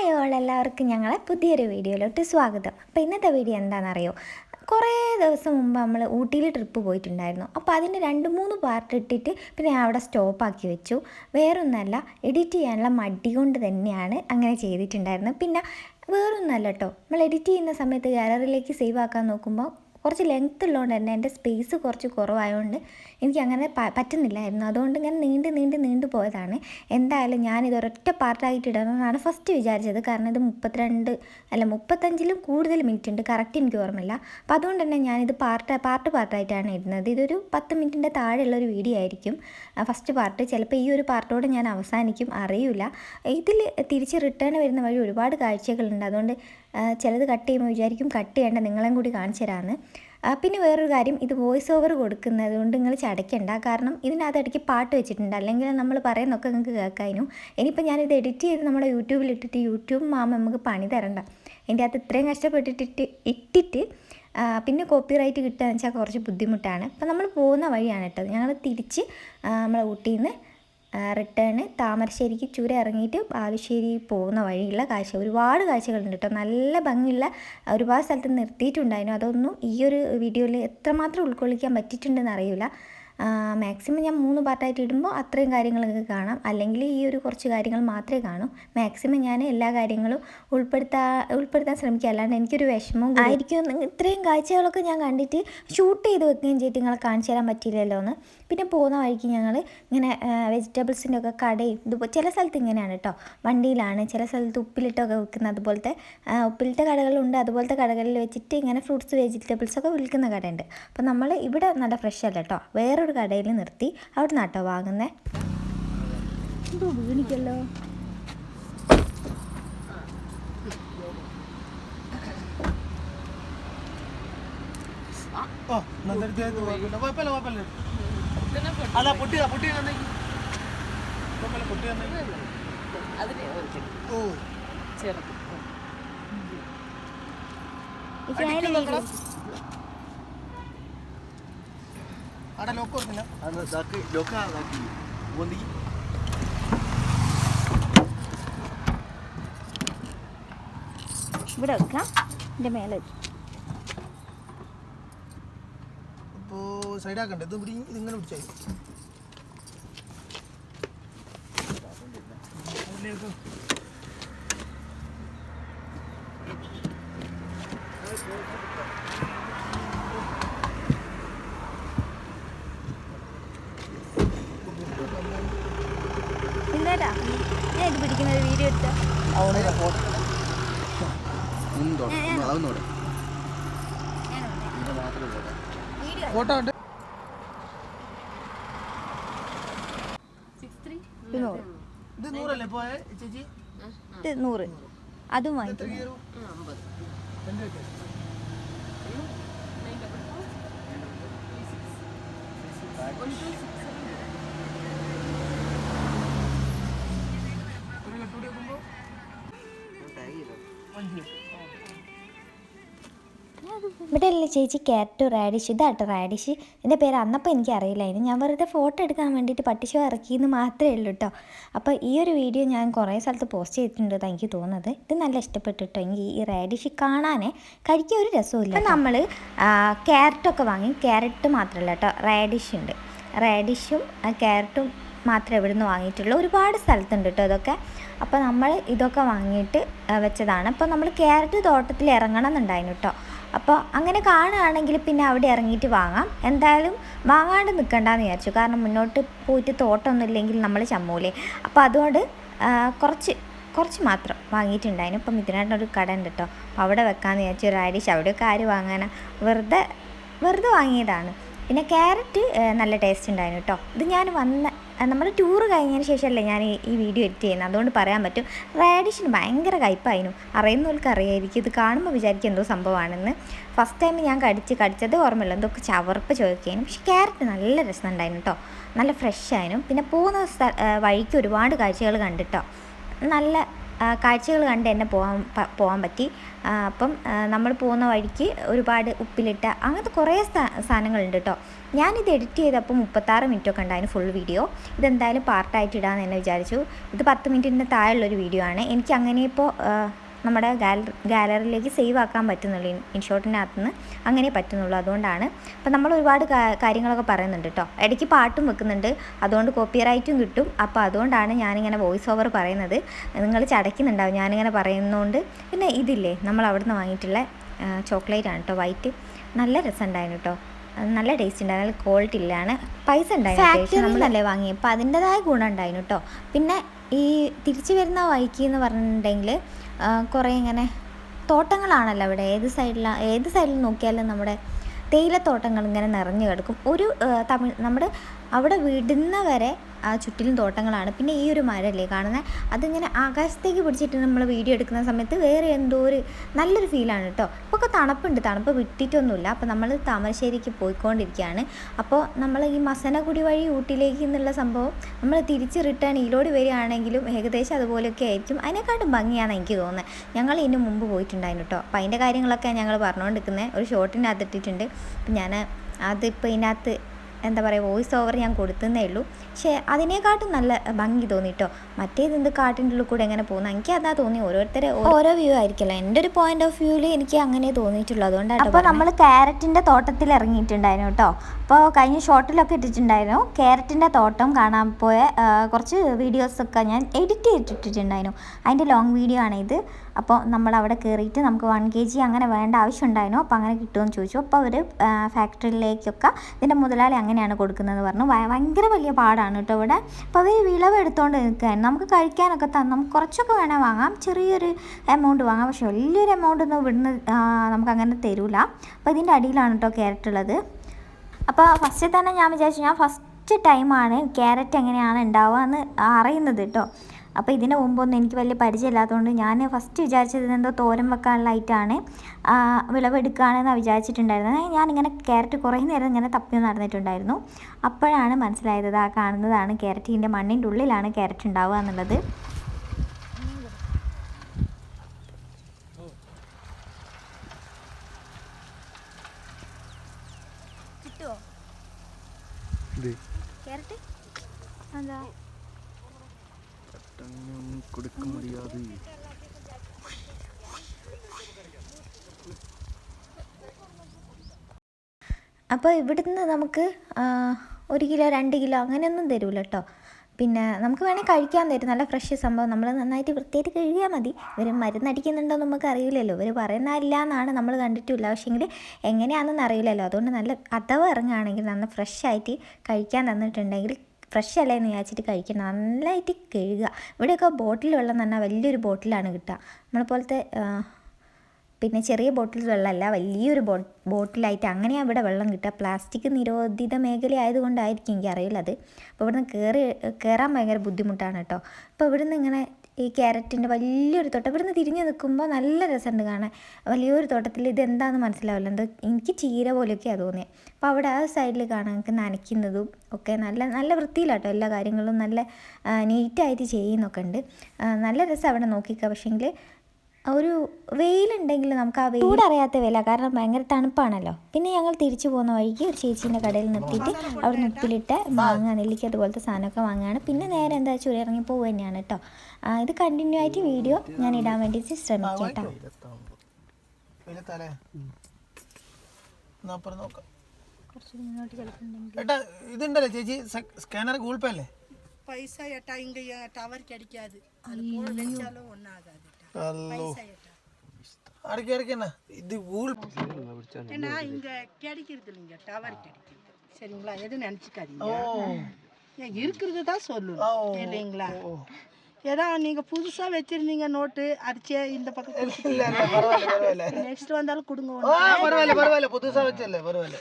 Hi all എല്ലാവർക്കും ഞങ്ങളെ പുതിയൊരു വീഡിയോയിലോട്ട് സ്വാഗതം. അപ്പോൾ ഇന്നത്തെ വീഡിയോ എന്താണെന്നറിയോ? കുറേ ദിവസം മുമ്പ് നമ്മൾ ഊട്ടിയിൽ ട്രിപ്പ് പോയിട്ടുണ്ടായിരുന്നു. അപ്പോൾ അതിന് രണ്ട് മൂന്ന് പാർട്ട് ഇട്ടിട്ട് പിന്നെ അവിടെ സ്റ്റോപ്പാക്കി വെച്ചു. വേറൊന്നല്ല എഡിറ്റ് ചെയ്യാനുള്ള മടി കൊണ്ട് തന്നെയാണ് അങ്ങനെ ചെയ്തിട്ടുണ്ടായിരുന്നത്. പിന്നെ വേറൊന്നല്ല കേട്ടോ നമ്മൾ എഡിറ്റ് ചെയ്യുന്ന സമയത്ത് ഗാലറിയിലേക്ക് സേവ് ആക്കാൻ നോക്കുമ്പോൾ കുറച്ച് ലെങ്ത്ത് ഉള്ളതുകൊണ്ട് തന്നെ എന്റെ സ്പേസ് കുറച്ച് കുറവായതുകൊണ്ട് എനിക്ക് അങ്ങനെ പറ്റുന്നില്ലായിരുന്നു. അതുകൊണ്ട് ഇങ്ങനെ നീണ്ട് നീണ്ട് നീണ്ടു പോയതാണ്. എന്തായാലും ഞാനിത് ഒരൊറ്റ പാർട്ടായിട്ട് ഇടണമെന്നാണ് ഫസ്റ്റ് വിചാരിച്ചത്. കാരണം ഇത് മുപ്പത്തിരണ്ട് അല്ല മുപ്പത്തഞ്ചിലും കൂടുതൽ മിനിറ്റ് ഉണ്ട്. കറക്റ്റ് എനിക്ക് ഓർമ്മയില്ല. അപ്പോൾ അതുകൊണ്ട് തന്നെ ഞാനിത് പാർട്ട് പാർട്ട് പാർട്ടായിട്ടാണ് ഇടുന്നത്. ഇതൊരു പത്ത് മിനിറ്റിന്റെ താഴെയുള്ള ഒരു വീഡിയോ ആയിരിക്കും. ഫസ്റ്റ് പാർട്ട് ചിലപ്പോൾ ഈ ഒരു പാർട്ടോട് ഞാൻ അവസാനിക്കും. അറിയില്ല ഇതിൽ തിരിച്ച് റിട്ടേൺ വരുന്ന വഴി ഒരുപാട് കാഴ്ചകളുണ്ട്. അതുകൊണ്ട് ചിലത് കട്ട് ചെയ്യുമ്പോൾ വിചാരിക്കും. കട്ട് ചെയ്യേണ്ട നിങ്ങളെയും കൂടി കാണിച്ചു തരാമെന്ന് പിന്നെ വേറൊരു കാര്യം ഇത് വോയിസ് ഓവർ കൊടുക്കുന്നത് കൊണ്ട് നിങ്ങൾ ചടയ്ക്കണ്ട. കാരണം ഇതിനകത്ത് ഇടയ്ക്ക് പാട്ട് വെച്ചിട്ടുണ്ട്. അല്ലെങ്കിൽ നമ്മൾ പറയുന്നൊക്കെ നിങ്ങൾക്ക് കേൾക്കാനും. ഇനിയിപ്പോൾ ഞാനിത് എഡിറ്റ് ചെയ്ത് നമ്മുടെ യൂട്യൂബിൽ ഇട്ടിട്ട് യൂട്യൂബ് മാമ നമുക്ക് പണി തരണ്ട. എന്റെ അകത്ത് ഇത്രയും കഷ്ടപ്പെട്ടിട്ടിട്ട് ഇട്ടിട്ട് പിന്നെ കോപ്പി റൈറ്റ് കിട്ടുക എന്ന് വെച്ചാൽ കുറച്ച് ബുദ്ധിമുട്ടാണ്. അപ്പം നമ്മൾ പോകുന്ന വഴിയാണ് കേട്ടോ. ഞങ്ങൾ തിരിച്ച് നമ്മളെ ഊട്ടിയിൽ നിന്ന് റിട്ടേണ് താമരശ്ശേരിക്ക് ചുരം ഇറങ്ങിയിട്ട് ബാലുശ്ശേരി പോകുന്ന വഴിയുള്ള കാഴ്ച. ഒരുപാട് കാഴ്ചകളുണ്ട് കേട്ടോ. നല്ല ഭംഗിയുള്ള ഒരുപാട് സ്ഥലത്ത് നിർത്തിയിട്ടുണ്ടായിരുന്നു. അതൊന്നും ഈ ഒരു വീഡിയോയിൽ എത്രമാത്രം ഉൾക്കൊള്ളിക്കാൻ പറ്റിയിട്ടുണ്ടെന്ന് അറിയില്ല. മാക്സിമം ഞാൻ മൂന്ന് പാർട്ടായിട്ട് ഇടുമ്പോൾ അത്രയും കാര്യങ്ങളൊക്കെ കാണാം. അല്ലെങ്കിൽ ഈ ഒരു കുറച്ച് കാര്യങ്ങൾ മാത്രമേ കാണൂ. മാക്സിമം ഞാൻ എല്ലാ കാര്യങ്ങളും ഉൾപ്പെടുത്താ ഉൾപ്പെടുത്താൻ ശ്രമിക്കുക. അല്ലാണ്ട് എനിക്കൊരു വിഷമവും ആയിരിക്കും. ഇത്രയും കാഴ്ചകളൊക്കെ ഞാൻ കണ്ടിട്ട് ഷൂട്ട് ചെയ്ത് വെക്കുകയും ചെയ്തിട്ട് നിങ്ങളെ കാണിച്ചു തരാൻ പറ്റിയില്ലല്ലോ എന്ന് പിന്നെ പോകുന്ന വഴിക്ക് ഞങ്ങൾ ഇങ്ങനെ വെജിറ്റബിൾസിന്റെ ഒക്കെ കടയും ഇതുപോലെ ചില സ്ഥലത്ത് ഇങ്ങനെയാണ് കേട്ടോ വണ്ടിയിലാണ് ചില സ്ഥലത്ത് ഉപ്പിലിട്ടൊക്കെ വിൽക്കുന്ന അതുപോലത്തെ ഉപ്പിലിട്ട കടകളുണ്ട്. അതുപോലത്തെ കടകളിൽ വെച്ചിട്ട് ഇങ്ങനെ ഫ്രൂട്ട്സ് വെജിറ്റബിൾസ് ഒക്കെ വിൽക്കുന്ന കടയുണ്ട്. അപ്പോൾ നമ്മൾ ഇവിടെ നല്ല ഫ്രഷ് അല്ല കേട്ടോ വേറൊരു കടയിൽ നിർത്തി അവിടെ നിന്നാട്ടോ വാങ്ങുന്നത് വീണിക്കല്ലോ. ഓ നന്ദനത്തെ കുഴപ്പമില്ല കുഴപ്പമില്ല കുഴപ്പമില്ല. അല്ല പൊട്ടി. പൊട്ടി പൊട്ടി പൊട്ടിയ അതിനെ ഒരു ഓ. ചെറുത്. അവിടെ ലോക്ക് ഓർക്കില്ല ഇവിടെ വെക്കാം. എന്റെ മേലെ വെച്ചു ഇപ്പോ സൈഡാക്കണ്ടേ? ഇത് ഇവിടെ ഇതിങ്ങനെ പിടിച്ചായി പിടിക്കുന്ന ഒരു വീഡിയോ എടുത്ത. ഫോട്ടോ ഉണ്ട് സിക്സ് ത്രീ നൂറ് ഇത് നൂറ്. അതും എത്ര വാങ്ങിക്കും ഇവിടെ അല്ലേ ചേച്ചി ക്യാരറ്റ് റാഡിഷ് ഇതാട്ടോ റാഡിഷ് എന്റെ പേര് അന്നപ്പോൾ എനിക്ക് അറിയില്ലായിരുന്നു ഞാൻ വെറുതെ ഫോട്ടോ എടുക്കാൻ വേണ്ടിയിട്ട് പട്ടിഷോ ഇറക്കിയെന്ന് മാത്രമേ ഉള്ളൂ കേട്ടോ അപ്പോൾ ഈ ഒരു വീഡിയോ ഞാൻ കുറേ സ്ഥലത്ത് പോസ്റ്റ് ചെയ്തിട്ടുണ്ട് എനിക്ക് തോന്നുന്നത്. ഇത് നല്ല ഇഷ്ടപ്പെട്ടു കേട്ടോ എനിക്ക് ഈ റാഡിഷ് കാണാനേ കഴിക്കാൻ ഒരു രസമില്ല അപ്പോൾ നമ്മൾ ക്യാരറ്റൊക്കെ വാങ്ങി ക്യാരറ്റ് മാത്രമല്ല കേട്ടോ റാഡിഷ് ഉണ്ട്. റാഡിഷും ക്യാരറ്റും മാത്രമേ ഇവിടുന്ന് വാങ്ങിയിട്ടുള്ളൂ. ഒരുപാട് സ്ഥലത്തുണ്ട് കേട്ടോ ഇതൊക്കെ. അപ്പോൾ നമ്മൾ ഇതൊക്കെ വാങ്ങിയിട്ട് വെച്ചതാണ്. അപ്പോൾ നമ്മൾ ക്യാരറ്റ് തോട്ടത്തിൽ ഇറങ്ങണം എന്നുണ്ടായിരുന്നു കേട്ടോ അപ്പോൾ അങ്ങനെ കാണുകയാണെങ്കിൽ പിന്നെ അവിടെ ഇറങ്ങിയിട്ട് വാങ്ങാം. എന്തായാലും വാങ്ങാണ്ട് നിൽക്കണ്ടെന്ന് വിചാരിച്ചു. കാരണം മുന്നോട്ട് പോയിട്ട് തോട്ടമൊന്നും ഇല്ലെങ്കിൽ നമ്മൾ ചമ്മൂലേ. അപ്പോൾ അതുകൊണ്ട് കുറച്ച് കുറച്ച് മാത്രം വാങ്ങിയിട്ടുണ്ടായിരുന്നു. ഇപ്പം ഇതിനായിട്ടൊരു കട ഉണ്ട് കേട്ടോ. അപ്പോൾ അവിടെ വെക്കാമെന്ന് വിചാരിച്ചു. റാഡിഷ് അവിടെയൊക്കെ ആര് വാങ്ങാനാ? വെറുതെ വെറുതെ വാങ്ങിയതാണ്. പിന്നെ ക്യാരറ്റ് നല്ല ടേസ്റ്റ് ഉണ്ടായിരുന്നു കേട്ടോ. ഇത് ഞാൻ വന്ന നമ്മൾ ടൂർ കഴിഞ്ഞതിന് ശേഷമല്ലേ ഞാൻ ഈ വീഡിയോ എഡിറ്റ് ചെയ്യുന്നത് അതുകൊണ്ട് പറയാൻ പറ്റും റാഡിഷിന് ഭയങ്കര കയ്പായിരുന്നു അറിയുന്നവർക്ക് അറിയായിരിക്കും ഇത് കാണുമ്പോൾ വിചാരിക്കും എന്തോ സംഭവമാണെന്ന്. ഫസ്റ്റ് ടൈം ഞാൻ കടിച്ച് കടിച്ചത് ഓർമ്മയില്ല. എന്തൊക്കെ ചവർപ്പ് ചോദിക്കാനും പക്ഷേ ക്യാരറ്റ് നല്ല രസമുണ്ടായിരുന്നു കേട്ടോ നല്ല ഫ്രഷ് ആയിരുന്നു. പിന്നെ പോകുന്ന വഴിക്ക് ഒരുപാട് കാഴ്ചകൾ കണ്ടിട്ടോ. നല്ല കാഴ്ചകൾ കണ്ട് തന്നെ പോകാൻ പോകാൻ പറ്റി. അപ്പം നമ്മൾ പോകുന്ന വഴിക്ക് ഒരുപാട് ഉപ്പിലിട്ട അങ്ങനത്തെ കുറേ സാധനങ്ങളുണ്ട് കേട്ടോ ഞാനിത് എഡിറ്റ് ചെയ്തപ്പോൾ മുപ്പത്താറ് മിനിറ്റൊക്കെ ഉണ്ടായിരുന്നു ഫുൾ വീഡിയോ. ഇതെന്തായാലും പാർട്ടായിട്ട് ഇടാമെന്ന് തന്നെ വിചാരിച്ചു. ഇത് പത്ത് മിനിറ്റിന്റെ താഴെയുള്ളൊരു വീഡിയോ ആണ്. എനിക്ക് അങ്ങനെ ഇപ്പോൾ നമ്മുടെ ഗാലറി ഗാലറിയിലേക്ക് സേവ് ആക്കാൻ പറ്റുന്നുള്ളൂ ഇൻഷോട്ടിനകത്ത് നിന്ന് അങ്ങനെ പറ്റുന്നുള്ളൂ അതുകൊണ്ടാണ്. അപ്പം നമ്മൾ ഒരുപാട് കാര്യങ്ങളൊക്കെ പറയുന്നുണ്ട് കേട്ടോ. ഇടയ്ക്ക് പാട്ടും വെക്കുന്നുണ്ട് അതുകൊണ്ട് കോപ്പി റൈറ്റും കിട്ടും. അപ്പോൾ അതുകൊണ്ടാണ് ഞാനിങ്ങനെ വോയിസ് ഓവർ പറയുന്നത്. നിങ്ങൾ ചടയ്ക്കുന്നുണ്ടാവും ഞാനിങ്ങനെ പറയുന്നതുകൊണ്ട് പിന്നെ ഇതില്ലേ നമ്മൾ അവിടുന്ന് വാങ്ങിയിട്ടുള്ള ചോക്ലേറ്റ് ആണ് കേട്ടോ വൈറ്റ്. നല്ല രസമുണ്ടായിരുന്നു കേട്ടോ. നല്ല ടേസ്റ്റ് ഉണ്ടായിരുന്നു നല്ല ക്വാളിറ്റി ഇല്ലാണ് പൈസ ഉണ്ടായിരുന്നു നമ്മളല്ലേ വാങ്ങി അപ്പോൾ അതിന്റെതായ ഗുണം ഉണ്ടായിരുന്നു കേട്ടോ. പിന്നെ ഈ തിരിച്ചു വരുന്ന വൈക്കി എന്ന് പറഞ്ഞിട്ടുണ്ടെങ്കിൽ കുറേ ഇങ്ങനെ തോട്ടങ്ങളാണല്ലോ അവിടെ. ഏത് സൈഡിലാണ് ഏത് സൈഡിൽ നോക്കിയാലും നമ്മുടെ തേയിലത്തോട്ടങ്ങൾ ഇങ്ങനെ നിറഞ്ഞു കിടക്കും. ഒരു തമിഴ് നമ്മുടെ അവിടെ വിടുന്ന വരെ ആ ചുറ്റിലും തോട്ടങ്ങളാണ്. പിന്നെ ഈ ഒരു മരമല്ലേ കാണുന്നത് അതിങ്ങനെ ആകാശത്തേക്ക് പിടിച്ചിട്ട് നമ്മൾ വീഡിയോ എടുക്കുന്ന സമയത്ത് വേറെ എന്തോ ഒരു നല്ലൊരു ഫീലാണ് കേട്ടോ ഇപ്പോൾ ഒക്കെ തണുപ്പുണ്ട്. തണുപ്പ് വിട്ടിട്ടൊന്നുമില്ല. അപ്പോൾ നമ്മൾ താമരശ്ശേരിക്ക് പോയിക്കൊണ്ടിരിക്കുകയാണ് അപ്പോൾ നമ്മൾ ഈ മസനഗുടി വഴി ഊട്ടിയിലേക്ക് എന്നുള്ള സംഭവം നമ്മൾ തിരിച്ച് റിട്ടേൺ ഈലോട് വരികയാണെങ്കിലും ഏകദേശം അതുപോലെയൊക്കെ ആയിരിക്കും. അതിനെക്കാട്ടും ഭംഗിയാണ് എനിക്ക് തോന്നുന്നത് ഞങ്ങൾ ഇതിന് മുമ്പ് പോയിട്ടുണ്ടായിരുന്നു കേട്ടോ അപ്പോൾ അതിന്റെ കാര്യങ്ങളൊക്കെ ഞങ്ങൾ പറഞ്ഞുകൊണ്ടിരിക്കുന്നത് ഒരു ഷോട്ടിനകത്ത് ഇട്ടിട്ടുണ്ട് അപ്പം ഞാൻ അതിപ്പോൾ ഇതിനകത്ത് എന്താ പറയുക വോയിസ് ഓവർ ഞാൻ കൊടുത്തതേ ഉള്ളൂ. പക്ഷേ അതിനെക്കാട്ടും നല്ല ഭംഗി തോന്നിട്ടോ? മറ്റേത് എന്ത് കാട്ടിന്റെ ഉള്ളിൽ കൂടെ എങ്ങനെ പോകുന്നു? എനിക്ക് അതാ തോന്നി. ഓരോരുത്തരെ ഓരോ വ്യൂ ആയിരിക്കില്ല? എന്റെ ഒരു പോയിന്റ് ഓഫ് വ്യൂവിൽ എനിക്ക് അങ്ങനെ തോന്നിയിട്ടുള്ളൂ. അതുകൊണ്ടാണ് അപ്പോൾ നമ്മൾ ക്യാരറ്റിന്റെ തോട്ടത്തിൽ ഇറങ്ങിയിട്ടുണ്ടായിരുന്നു കേട്ടോ. അപ്പോൾ കഴിഞ്ഞ ഷോട്ടിലൊക്കെ ഇട്ടിട്ടുണ്ടായിരുന്നു. ക്യാരറ്റിന്റെ തോട്ടം കാണാൻ പോയ കുറച്ച് വീഡിയോസൊക്കെ ഞാൻ എഡിറ്റ് ചെയ്തിട്ടിട്ടുണ്ടായിരുന്നു. അതിന്റെ ലോങ് വീഡിയോ ആണ് ഇത് അപ്പോൾ നമ്മൾ അവിടെ കയറിയിട്ട് നമുക്ക് വൺ കെ ജി അങ്ങനെ വേണ്ട ആവശ്യം ഉണ്ടായിരുന്നു. അപ്പോൾ അങ്ങനെ കിട്ടുമെന്ന് ചോദിച്ചു. അപ്പോൾ അവർ ഫാക്ടറിയിലേക്കൊക്കെ ഇതിന്റെ മുതലാളി അങ്ങനെയാണ് കൊടുക്കുന്നത് പറഞ്ഞു. ഭയ- ഭയങ്കര വലിയ പാടാണ് കേട്ടോ ഇവിടെ. അപ്പോൾ അവർ വിളവ് എടുത്തുകൊണ്ട് നിൽക്കുകയാണ് നമുക്ക് കഴിക്കാനൊക്കെ തന്നെ നമുക്ക് കുറച്ചൊക്കെ വേണേൽ വാങ്ങാം. ചെറിയൊരു എമൗണ്ട് വാങ്ങാം. പക്ഷേ വലിയൊരു എമൗണ്ട് ഒന്നും ഇവിടുന്ന് നമുക്കങ്ങനെ നമുക്ക് അങ്ങനെ തരൂല. അപ്പോൾ ഇതിന്റെ അടിയിലാണ് കേട്ടോ ക്യാരറ്റ് ഉള്ളത്. അപ്പോൾ ഫസ്റ്റ് തന്നെ ഞാൻ വിചാരിച്ചു ഞാൻ ഫസ്റ്റ് ടൈമാണ് ക്യാരറ്റ് എങ്ങനെയാണ് ഉണ്ടാവുക എന്ന് അറിയുന്നത് കേട്ടോ. അപ്പോൾ ഇതിന് മുമ്പൊന്നും എനിക്ക് വലിയ പരിചയമില്ലാത്തതുകൊണ്ട് ഞാൻ ഫസ്റ്റ് വിചാരിച്ചത് ഇതെന്തോ തോരൻ വെക്കാനുള്ളതായിട്ടാണ് ഐറ്റാണ് വിളവെടുക്കുകയാണെന്ന് വിചാരിച്ചിട്ടുണ്ടായിരുന്നത്. ഞാനിങ്ങനെ ക്യാരറ്റ് കുറേ നേരം ഇങ്ങനെ തപ്പി നടന്നിട്ടുണ്ടായിരുന്നു. അപ്പോഴാണ് മനസ്സിലായത് ആ കാണുന്നതാണ് ക്യാരറ്റിന്റെ മണ്ണിന്റെ ഉള്ളിലാണ് ക്യാരറ്റ് ഉണ്ടാവുക എന്നുള്ളത്. കിട്ടുമോ ക്യാരറ്റ് എന്താ? കൊടുക്ക മുടിയാതെ അപ്പോൾ ഇവിടുന്ന് നമുക്ക് ഒരു കിലോ രണ്ട് കിലോ അങ്ങനെയൊന്നും തരൂല കേട്ടോ പിന്നെ നമുക്ക് വേണേൽ കഴിക്കാൻ തരും. നല്ല ഫ്രഷ് സംഭവം. നമ്മൾ നന്നായിട്ട് വൃത്തിയായിട്ട് കഴുകിയാൽ മതി. ഇവർ മരുന്നടിക്കുന്നുണ്ടോ നമുക്ക് അറിയില്ലല്ലോ. ഇവർ പറയുന്നില്ല എന്നാണ് നമ്മൾ കണ്ടിട്ടില്ല പക്ഷേങ്കിൽ എങ്ങനെയാണെന്ന് അറിയില്ലല്ലോ അതുകൊണ്ട് നല്ല അഥവാ ഇറങ്ങുകയാണെങ്കിൽ നന്ന ഫ്രഷ് ആയിട്ട് കഴിക്കാൻ തന്നിട്ടുണ്ടെങ്കിൽ ഫ്രഷ് അല്ലേ എന്ന് വിചാരിച്ചിട്ട് കഴിക്കണം നന്നായിട്ട് കഴുകുക. ഇവിടെയൊക്കെ ബോട്ടിൽ വെള്ളം എന്ന് പറഞ്ഞാൽ വലിയൊരു ബോട്ടിലാണ് കിട്ടുക. നമ്മളെ പോലത്തെ പിന്നെ ചെറിയ ബോട്ടിൽ വെള്ളമല്ല വലിയൊരു ബോ ബോട്ടിലായിട്ട് അങ്ങനെയാണ് ഇവിടെ വെള്ളം കിട്ടുക. പ്ലാസ്റ്റിക് നിരോധിത മേഖല ആയതുകൊണ്ടായിരിക്കും എനിക്ക് അറിയില്ല അത്. അപ്പോൾ ഇവിടുന്ന് കയറി കയറാൻ ഭയങ്കര ബുദ്ധിമുട്ടാണ് കേട്ടോ. അപ്പോൾ ഇവിടുന്ന് ഇങ്ങനെ ഈ ക്യാരറ്റിന്റെ വലിയൊരു തോട്ടം. ഇവിടുന്ന് തിരിഞ്ഞ് നിൽക്കുമ്പോൾ നല്ല രസമുണ്ട് കാണാൻ. വലിയൊരു തോട്ടത്തിൽ ഇതെന്താണെന്ന് മനസ്സിലാവില്ല. എന്തോ എനിക്ക് ചീര പോലെയൊക്കെയാണ് തോന്നിയത് അപ്പോൾ അവിടെ ആ സൈഡിൽ കാണാൻ നമുക്ക് നനയ്ക്കുന്നതും ഒക്കെ നല്ല നല്ല വൃത്തിയിലാട്ടോ എല്ലാ കാര്യങ്ങളും നല്ല നീറ്റായിട്ട് ചെയ്യുന്നൊക്കെ ഉണ്ട്. നല്ല രസം അവിടെ നോക്കിക്കുക പക്ഷേങ്കിൽ ഒരു വെയിലുണ്ടെങ്കിൽ നമുക്ക് ആ വെയിൽ ചൂടറിയാത്ത വില കാരണം ഭയങ്കര തണുപ്പാണല്ലോ. പിന്നെ ഞങ്ങൾ തിരിച്ചു പോകുന്ന വഴിക്ക് ഒരു ചേച്ചീന്റെ കടയിൽ നിർത്തിയിട്ട് അവിടെ നിർത്തിയിട്ട് മാങ്ങ നെല്ലിക്ക് അതുപോലത്തെ സാധനമൊക്കെ വാങ്ങുകയാണ് പിന്നെ നേരെ എന്താ ചുരി ഇറങ്ങി പോകുക തന്നെയാണ് കേട്ടോ. ഇത് കണ്ടിന്യൂ ആയിട്ട് വീഡിയോ ഞാൻ ഇടാൻ വേണ്ടി ശ്രമിക്കാം കേട്ടോ. ഗൂഗിൾ പേ അല്ലേ? പൈസ എട്ടാ ഇങ്ങനെ ടവർക്ക് അടിക്കാതെ. വെച്ചാലും ഒന്നാകാതെ. ஹலோ அடிக்க அடிக்கண்ணா இது ஊழ். ஏன்னா இங்கே கிடைக்கிறது இல்லைங்க டவர் கிடைக்கிறது. சரிங்களா? எதுவும் நினச்சிக்காதீங்க. இருக்கிறது தான் சொல்லணும். இல்லைங்களா? ஏதோ நீங்கள் புதுசாக வச்சுருந்தீங்க நோட்டு அடிச்சே இந்த பக்கம் பரவாயில்ல பரவாயில்ல. நெக்ஸ்ட் வந்தாலும் கொடுங்க பரவாயில்ல பரவாயில்ல. புதுசாக வச்சிடல பரவாயில்ல.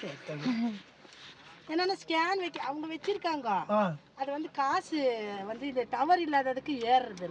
என்னன்னா ஸ்கேன் வைக்க அவங்க வச்சிருக்காங்க. அது வந்து காசு வந்து இந்த டவர் இல்லாததுக்கு ஏறுறது